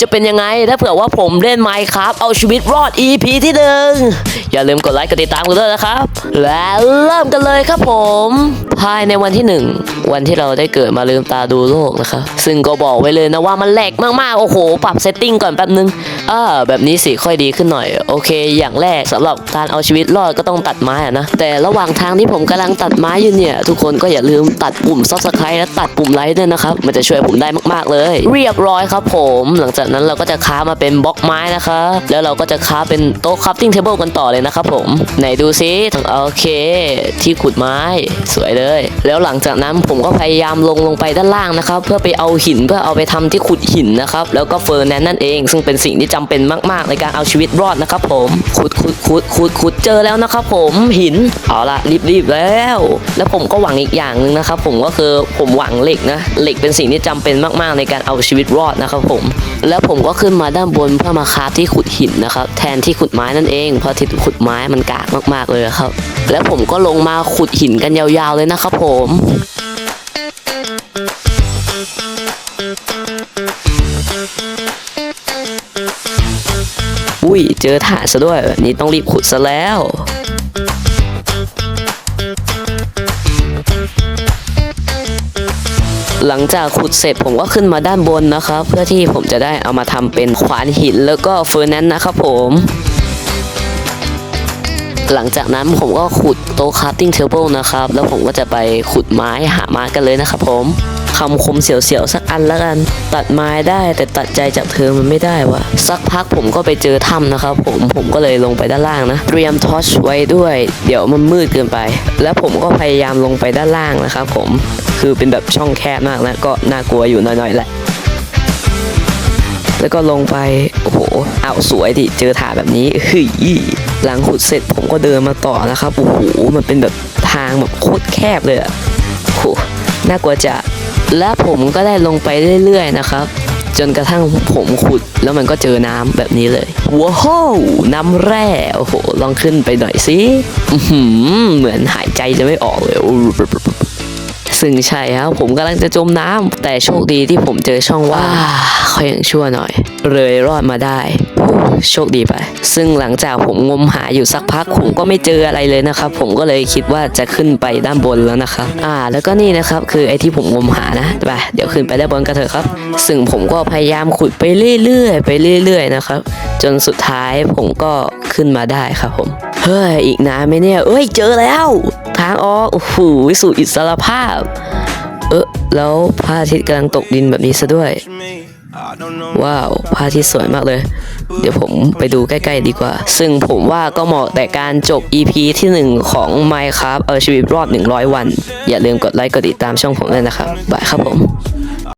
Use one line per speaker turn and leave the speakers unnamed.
จะเป็นยังไงถ้าเผื่อว่าผมเล่น Minecraft เอาชีวิตรอด EP ที่หนึ่งอย่าลืมกดไลค์กดติดตามกันด้วยนะครับ และเริ่มกันเลยครับผม ภายในวันที่หนึ่งวันที่เราได้เกิดมาลืมตาดูโลกนะครับซึ่งก็บอกไว้เลยนะว่ามันแหลกมากๆ โอ้โห ปรับเซตติ้งก่อนแป๊บนึงอ่าแบบนี้สิค่อยดีขึ้นหน่อย โอเค อย่างแรกสำหรับการเอาชีวิตรอดก็ต้องตัดไม้อะนะ แต่ระหว่างทางที่ผมกำลังตัดไม้อยู่เนี่ย ทุกคนก็อย่าลืมตัดปุ่ม subscribe และตัดปุ่มไลค์ด้วยนะครับ มันจะช่วยผมได้มากๆเลย เรียบร้อยครับผมหลังจากากนั้นเราก็จะค้ามาเป็นบล็อกไม้นะครับแล้วเราก็จะค้าเป็นโต๊ะ crafting table กันต่อเลยนะครับผมไหนดูซิโอเค ที่ขุดไม้สวยเลย แล้วหลังจากนั้นผมก็พยายามลงลงไปด้านล่างนะครับ เพื่อไปเอาหินเพื่อเอาไปทำที่ขุดหินนะครับ แล้วก็เฟอร์แนนนั่นเอง ซึ่งเป็นสิ่งที่จำเป็นมากๆ ในการเอาชีวิตรอดนะครับผมขุดขุดขุดขุดขุดเจอแล้วนะครับผมหินเอาละรีบๆแล้ว แล้วผมก็หวังอีกอย่างหนึ่งนะครับผมก็คือผมหวังเหล็กนะเหล็กเป็นสิ่งที่จำเป็นมากๆ ในการเอาชีวิตรอดนะครับผมแล้วผมก็ขึ้นมาด้านบนเพื่อมาคาฟที่ขุดหินนะครับ แทนที่ขุดไม้นั่นเอง เพราะที่ขุดไม้มันกากมากๆเลยครับ แล้วผมก็ลงมาขุดหินกันยาวๆเลยนะครับผมอุ้ยเจอถ่านซะด้วยแบบนี้ต้องรีบขุดซะแล้ว หลังจากขุดเสร็จผมก็ขึ้นมาด้านบนนะครับ เพื่อที่ผมจะได้เอามาทำเป็นขวานหินแล้วก็เฟอร์แนนซ์นะครับผมหลังจากนั้นผมก็ขุดโต๊ะ crafting table นะครับ แล้วผมก็จะไปขุดไม้หาไม้กันเลยนะครับผม คำคมเสียวๆสักอันล้วกัน ตัดไม้ได้แต่ตัดใจจากเธอมันไม่ได้วะสักพักผมก็ไปเจอถ้ำนะครับผมผมก็เลยลงไปด้านล่างนะ เตรียมทอชไว้ด้วย เดี๋ยวมันมืดเกินไป แล้วผมก็พยายามลงไปด้านล่างนะครับผมคือเป็นแบบช่องแคบมากนะ ก็น่ากลัวอยู่หน่อยๆแหละแล้วก็ลงไป โอ้โหอ้าวสวยดิเจอถาแบบนี้เฮ้ยหลังขุดเสร็จผมก็เดินมาต่อนะครับ โอ้โห มันเป็นแบบทางแบบโคตรแคบเลยอะโอ้โหน่ากลัวจะ และผมก็ได้ลงไปเรื่อยๆนะครับ จนกระทั่งผมขุดแล้วมันก็เจอน้ำแบบนี้เลยว้าวน้ำแร่โอ้โหลองขึ้นไปหน่อยสิเหมือนหายใจจะไม่ออกเลย ซึ่งใช่ครับผมกำลังจะจมน้ำแต่โชคดีที่ผมเจอช่องว่างเขายังชั่วหน่อย เลยรอดมาได้ฮู้โชคดีไป ซึ่งหลังจากผมงมหาอยู่สักพักผมก็ไม่เจออะไรเลยนะครับ ผมก็เลยคิดว่าจะขึ้นไปด้านบนแล้วนะครับ อ่า แล้วก็นี่นะครับคือไอ้ที่ผมงมหานะไปเดี๋ยวขึ้นไปด้านบนกันเถอะครับ ซึ่งผมก็พยายามขุดไปเรื่อยๆไปเรื่อย ๆ นะครับ จนสุดท้ายผมก็ขึ้นมาได้ครับผม เฮ้ย อีกนานไหมเนี่ย เอ้ย เจอแล้ว ทางออกโอ้โหสู่อิสรภาพ เออแล้วพระอาทิตย์กำลังตกดินแบบนี้ซะด้วย ว้าวพระอาทิตย์สวยมากเลย เดี๋ยวผมไปดูใกล้ๆดีกว่า ซึ่งผมว่าก็เหมาะแต่การจบ EP ที่ 1 ของ Minecraft เอาชีวิตรอด 100 วัน อย่าลืมกดไลค์กดติดตามช่องผมด้วยนะครับบายครับผม